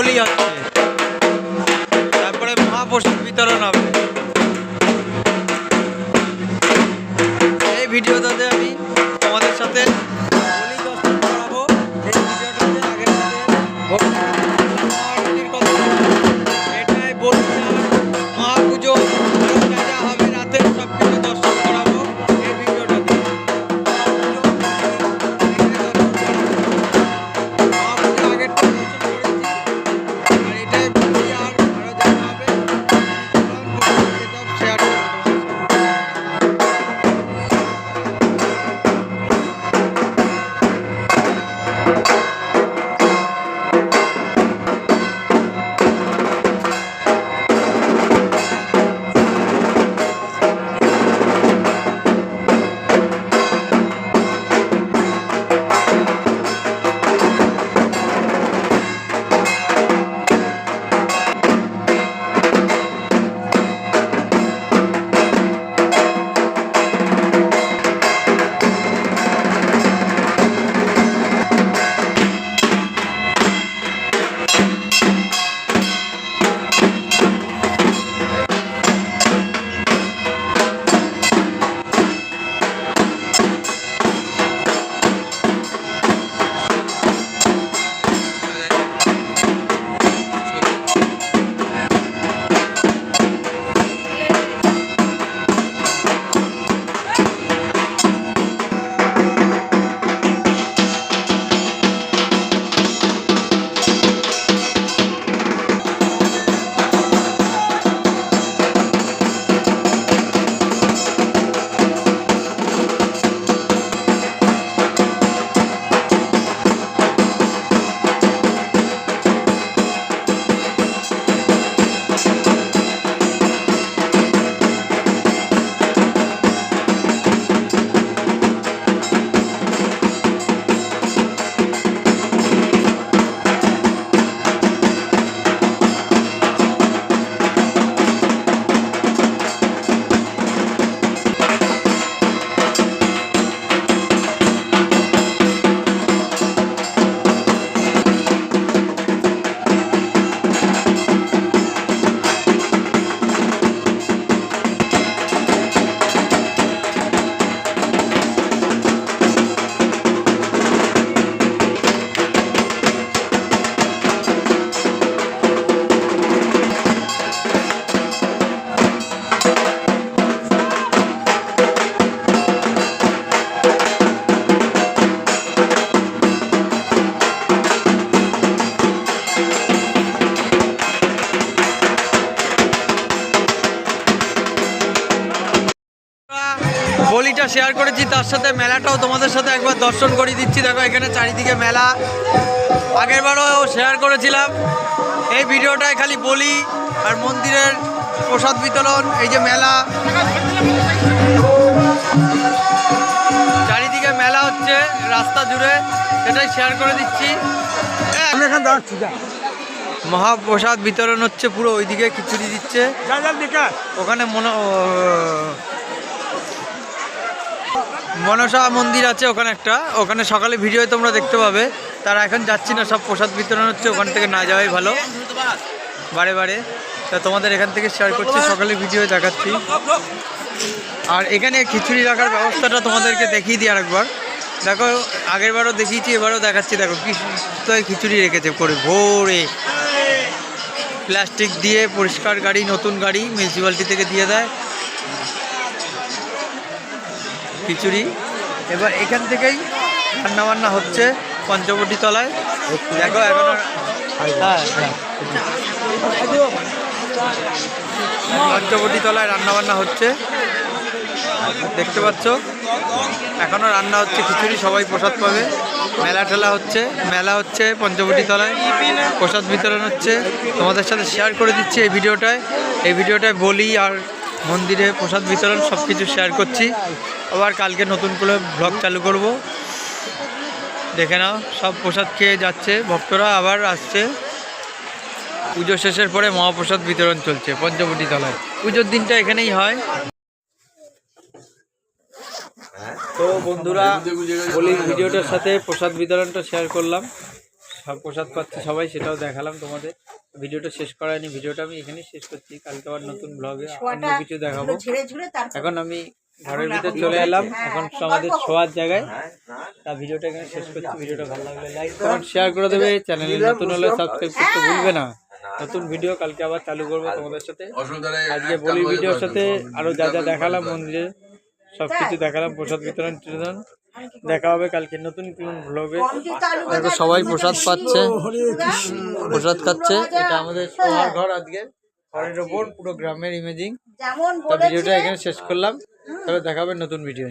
বলি হচ্ছে। তারপরে মহাপ্রসাদ বিতরণ হবে। বলিটা শেয়ার করেছি তার সাথে মেলাটাও তোমাদের সাথে একবার দর্শন করিয়ে দিচ্ছি। দেখো এখানে চারিদিকে মেলা। আগের বারও শেয়ার করেছিলাম। এই ভিডিওটায় খালি বলি আর মন্দিরের প্রসাদ বিতরণ এই যে মেলা। চারিদিকে মেলা হচ্ছে রাস্তা জুড়ে। সেটাই শেয়ার করে দিচ্ছি। মহাপ্রসাদ বিতরণ হচ্ছে পুরো ওইদিকে খিচুড়ি দিচ্ছে। ওখানে মনো মনসা মন্দির আছে ওখানে একটা। ওখানে সকালে ভিডিও তোমরা দেখতে পাবে। তারা এখন যাচ্ছি না, সব প্রসাদ বিতরণ হচ্ছে, ওখান থেকে না যাওয়াই ভালো। বারে বারে। তা তোমাদের এখান থেকে শেয়ার করছি, সকালে ভিডিও দেখাচ্ছি। আর এখানে খিচুড়ি রাখার ব্যবস্থাটা তোমাদেরকে দেখিয়ে দিই আরেকবার। দেখো আগের বারও দেখিয়েছি, এবারও দেখাচ্ছি। দেখো, কি খিচুড়ি রেখেছে করে, ভোরে। প্লাস্টিক দিয়ে পরিষ্কার গাড়ি, নতুন গাড়ি মিউনিসিপ্যালিটি থেকে দিয়ে দেয়। খিচুড়ি। এবার এখান থেকেই রান্না বান্না হচ্ছে পঞ্চবটি তলায় দেখো, এখন হ্যাঁ হ্যাঁ। পঞ্চবটি তলায় রান্না বান্না হচ্ছে। দেখতে পাচ্ছ? এখনও রান্না হচ্ছে খিচুড়ি, সবাই প্রসাদ পাবে। মেলা ঠেলা হচ্ছে। মেলা হচ্ছে পঞ্চবটি তলায় প্রসাদ বিতরণ হচ্ছে। তোমাদের সাথে শেয়ার করে দিচ্ছি এই ভিডিওটায়। এই ভিডিওটায় বলি আর মন্দিরে প্রসাদ বিতরণ সব কিছু শেয়ার করছি। আবার কালকে নতুন করে ব্লগ চালু করব। দেখে নাও, সব প্রসাদ খেয়ে যাচ্ছে। ভক্তরা আবার আসছে। পুজো শেষের পরে মহাপ্রসাদ বিতরণ চলছে পঞ্চবটি তলায়। পুজোর দিনটা এখানেই হয়। তো বন্ধুরা বলি ভিডিওটার সাথে প্রসাদ বিতরণটা শেয়ার করলাম। সব প্রসাদ পাচ্ছে সবাই, সেটাও দেখালাম তোমাদের। ভিডিওটা শেষ করায়নি ভিডিওটা আমি এখানেই শেষ করছি। কালকে আবার নতুন ব্লগে অন্য কিছু দেখাবো। এখন আমি ঘরের ভিতর চলে এলাম। এখন আমাদের শোয়ার জায়গায়। তা ভিডিওটা এখানে শেষ করছি। ভিডিওটা ভালো লাগলে লাইক কমেন্ট শেয়ার করে দেবে। চ্যানেলে নতুন হলে সাবস্ক্রাইব করতে ভুলবে না। নতুন ভিডিও কালকে আবার চালু করব তোমাদের সাথে। আজকে বলি ভিডিওর সাথে আরও যা যা দেখালাম মন্দিরে সব কিছু দেখালাম প্রসাদ বিতরণ টিতরণ দেখা হবে কালকে নতুন কোন ব্লগে দেখো সবাই প্রসাদ পাচ্ছে। প্রসাদ খাচ্ছে। এটা আমাদের সবার ঘর আজকে। ঘরের ওপর পুরো গ্রামের ইমেজিং ভিডিওটা এখানে শেষ করলাম। তাহলে দেখা হবে নতুন ভিডিও